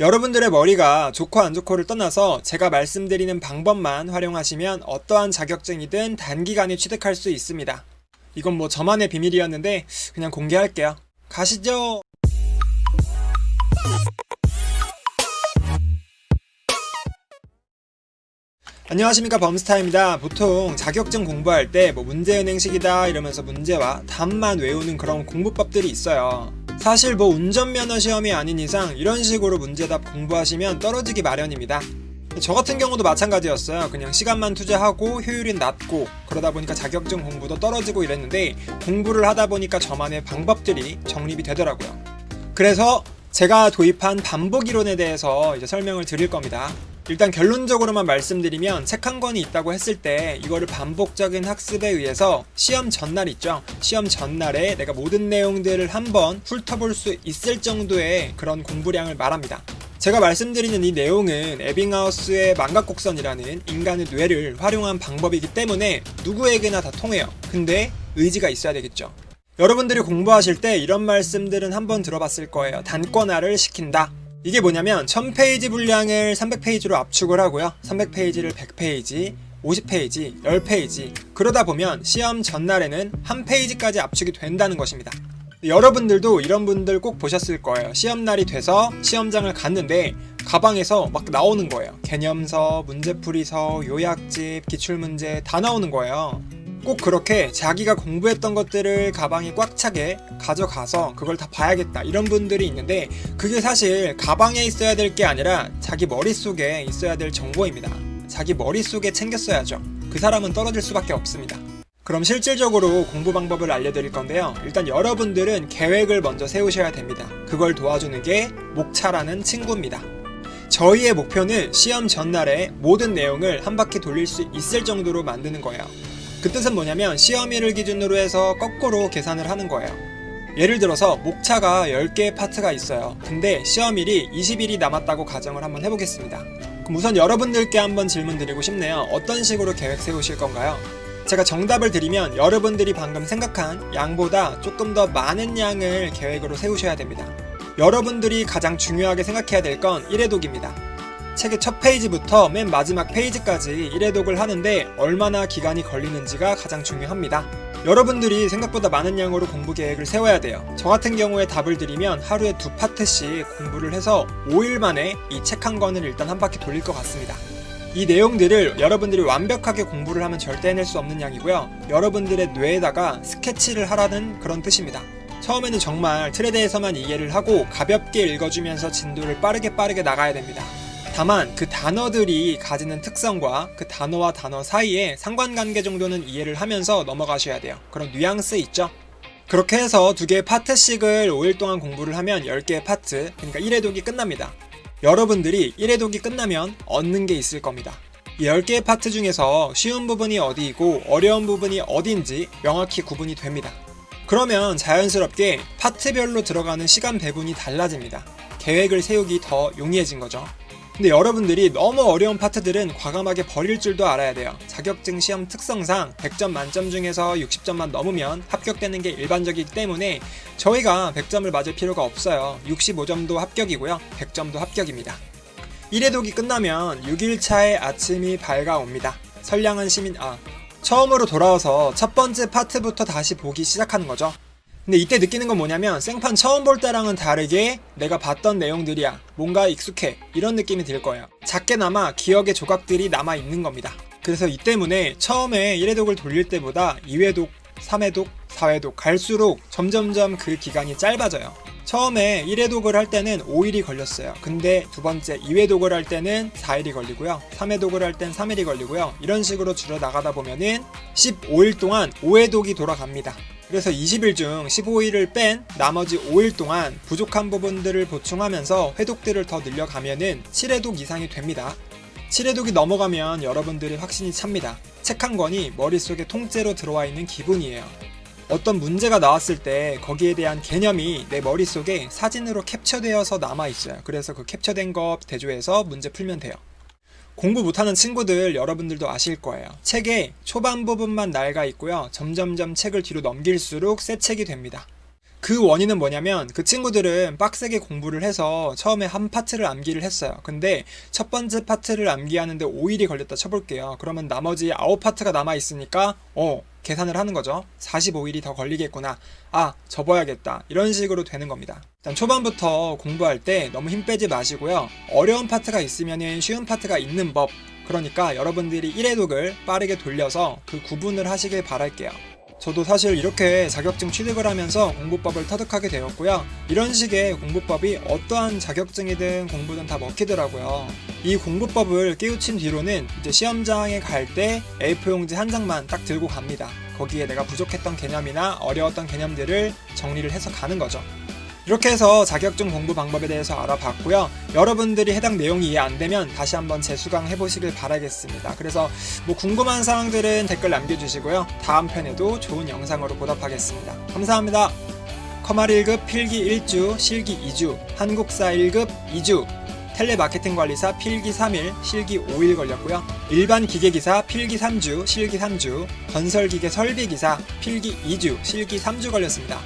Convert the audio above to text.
여러분들의 머리가 좋고 안 좋고를 떠나서 제가 말씀드리는 방법만 활용하시면 어떠한 자격증이든 단기간에 취득할 수 있습니다. 이건 뭐 저만의 비밀이었는데 그냥 공개할게요. 가시죠. 안녕하십니까 범스타입니다. 보통 자격증 공부할 때 뭐 문제은행식이다 이러면서 문제와 답만 외우는 그런 공부법들이 있어요. 사실 뭐 운전면허 시험이 아닌 이상 이런 식으로 문제답 공부하시면 떨어지기 마련입니다. 저 같은 경우도 마찬가지였어요. 그냥 시간만 투자하고 효율이 낮고 그러다 보니까 자격증 공부도 떨어지고 이랬는데 공부를 하다 보니까 저만의 방법들이 정립이 되더라고요. 그래서 제가 도입한 반복 이론에 대해서 이제 설명을 드릴 겁니다. 일단 결론적으로만 말씀드리면 책 한 권이 있다고 했을 때 이거를 반복적인 학습에 의해서 시험 전날 있죠. 시험 전날에 내가 모든 내용들을 한번 훑어볼 수 있을 정도의 그런 공부량을 말합니다. 제가 말씀드리는 이 내용은 에빙하우스의 망각곡선이라는 인간의 뇌를 활용한 방법이기 때문에 누구에게나 다 통해요. 근데 의지가 있어야 되겠죠. 여러분들이 공부하실 때 이런 말씀들은 한번 들어봤을 거예요. 단권화를 시킨다. 이게 뭐냐면 1000페이지 분량을 300페이지로 압축을 하고요. 300페이지를 100페이지, 50페이지, 10페이지. 그러다 보면 시험 전날에는 한 페이지까지 압축이 된다는 것입니다. 여러분들도 이런 분들 꼭 보셨을 거예요. 시험날이 돼서 시험장을 갔는데 가방에서 막 나오는 거예요. 개념서, 문제풀이서, 요약집, 기출문제 다 나오는 거예요. 꼭 그렇게 자기가 공부했던 것들을 가방에 꽉 차게 가져가서 그걸 다 봐야겠다 이런 분들이 있는데 그게 사실 가방에 있어야 될 게 아니라 자기 머릿속에 있어야 될 정보입니다. 자기 머릿속에 챙겼어야죠. 그 사람은 떨어질 수밖에 없습니다. 그럼 실질적으로 공부 방법을 알려드릴 건데요. 일단 여러분들은 계획을 먼저 세우셔야 됩니다. 그걸 도와주는 게 목차라는 친구입니다. 저희의 목표는 시험 전날에 모든 내용을 한 바퀴 돌릴 수 있을 정도로 만드는 거예요. 그 뜻은 뭐냐면 시험일을 기준으로 해서 거꾸로 계산을 하는 거예요. 예를 들어서 목차가 10개의 파트가 있어요. 근데 시험일이 20일이 남았다고 가정을 한번 해보겠습니다. 그럼 우선 여러분들께 한번 질문 드리고 싶네요. 어떤 식으로 계획 세우실 건가요? 제가 정답을 드리면 여러분들이 방금 생각한 양보다 조금 더 많은 양을 계획으로 세우셔야 됩니다. 여러분들이 가장 중요하게 생각해야 될 건 1회독입니다. 책의 첫 페이지부터 맨 마지막 페이지까지 1회독을 하는데 얼마나 기간이 걸리는지가 가장 중요합니다. 여러분들이 생각보다 많은 양으로 공부 계획을 세워야 돼요. 저 같은 경우에 답을 드리면 하루에 두 파트씩 공부를 해서 5일 만에 이 책 한 권을 일단 한 바퀴 돌릴 것 같습니다. 이 내용들을 여러분들이 완벽하게 공부를 하면 절대 해낼 수 없는 양이고요. 여러분들의 뇌에다가 스케치를 하라는 그런 뜻입니다. 처음에는 정말 틀에 대해서만 이해를 하고 가볍게 읽어주면서 진도를 빠르게 빠르게 나가야 됩니다. 다만 그 단어들이 가지는 특성과 그 단어와 단어 사이에 상관관계 정도는 이해를 하면서 넘어가셔야 돼요. 그런 뉘앙스 있죠? 그렇게 해서 두 개의 파트씩을 5일 동안 공부를 하면 10개의 파트, 그러니까 1회독이 끝납니다. 여러분들이 1회독이 끝나면 얻는 게 있을 겁니다. 이 10개의 파트 중에서 쉬운 부분이 어디이고 어려운 부분이 어딘지 명확히 구분이 됩니다. 그러면 자연스럽게 파트별로 들어가는 시간 배분이 달라집니다. 계획을 세우기 더 용이해진 거죠. 근데 여러분들이 너무 어려운 파트들은 과감하게 버릴 줄도 알아야 돼요. 자격증 시험 특성상 100점 만점 중에서 60점만 넘으면 합격되는 게 일반적이기 때문에 저희가 100점을 맞을 필요가 없어요. 65점도 합격이고요. 100점도 합격입니다. 1회독이 끝나면 6일차의 아침이 밝아옵니다. 선량한 시민, 아, 처음으로 돌아와서 첫 번째 파트부터 다시 보기 시작하는 거죠. 근데 이때 느끼는 건 뭐냐면 생판 처음 볼 때랑은 다르게 내가 봤던 내용들이야. 뭔가 익숙해. 이런 느낌이 들 거예요. 작게나마 기억의 조각들이 남아 있는 겁니다. 그래서 이 때문에 처음에 1회독을 돌릴 때보다 2회독, 3회독, 4회독 갈수록 점점점 그 기간이 짧아져요. 처음에 1회독을 할 때는 5일이 걸렸어요. 근데 두 번째 2회독을 할 때는 4일이 걸리고요. 3회독을 할 땐 3일이 걸리고요. 이런 식으로 줄여 나가다 보면은 15일 동안 5회독이 돌아갑니다. 그래서 20일 중 15일을 뺀 나머지 5일 동안 부족한 부분들을 보충하면서 회독들을 더 늘려가면은 7회독 이상이 됩니다. 7회독이 넘어가면 여러분들이 확신이 찹니다. 책 한 권이 머릿속에 통째로 들어와 있는 기분이에요. 어떤 문제가 나왔을 때 거기에 대한 개념이 내 머릿속에 사진으로 캡처되어서 남아 있어요. 그래서 그 캡처된 거 대조해서 문제 풀면 돼요. 공부 못하는 친구들 여러분들도 아실 거예요. 책의 초반 부분만 낡아 있고요. 점점점 책을 뒤로 넘길수록 새 책이 됩니다. 그 원인은 뭐냐면 그 친구들은 빡세게 공부를 해서 처음에 한 파트를 암기를 했어요. 근데 첫 번째 파트를 암기하는데 5일이 걸렸다 쳐볼게요. 그러면 나머지 9파트가 남아있으니까 어 계산을 하는 거죠. 45일이 더 걸리겠구나. 아 접어야겠다. 이런 식으로 되는 겁니다. 일단 초반부터 공부할 때 너무 힘 빼지 마시고요. 어려운 파트가 있으면 쉬운 파트가 있는 법. 그러니까 여러분들이 1회 독을 빠르게 돌려서 그 구분을 하시길 바랄게요. 저도 사실 이렇게 자격증 취득을 하면서 공부법을 터득하게 되었고요. 이런 식의 공부법이 어떠한 자격증이든 공부든 다 먹히더라고요. 이 공부법을 깨우친 뒤로는 이제 시험장에 갈 때 A4용지 한 장만 딱 들고 갑니다. 거기에 내가 부족했던 개념이나 어려웠던 개념들을 정리를 해서 가는 거죠. 이렇게 해서 자격증 공부 방법에 대해서 알아봤고요. 여러분들이 해당 내용이 이해 안 되면 다시 한번 재수강 해 보시길 바라겠습니다. 그래서 뭐 궁금한 사항들은 댓글 남겨주시고요. 다음 편에도 좋은 영상으로 보답하겠습니다. 감사합니다. 커말 1급 필기 1주, 실기 2주, 한국사 1급 2주, 텔레마케팅 관리사 필기 3일, 실기 5일 걸렸고요. 일반 기계기사 필기 3주, 실기 3주, 건설기계 설비기사 필기 2주, 실기 3주 걸렸습니다.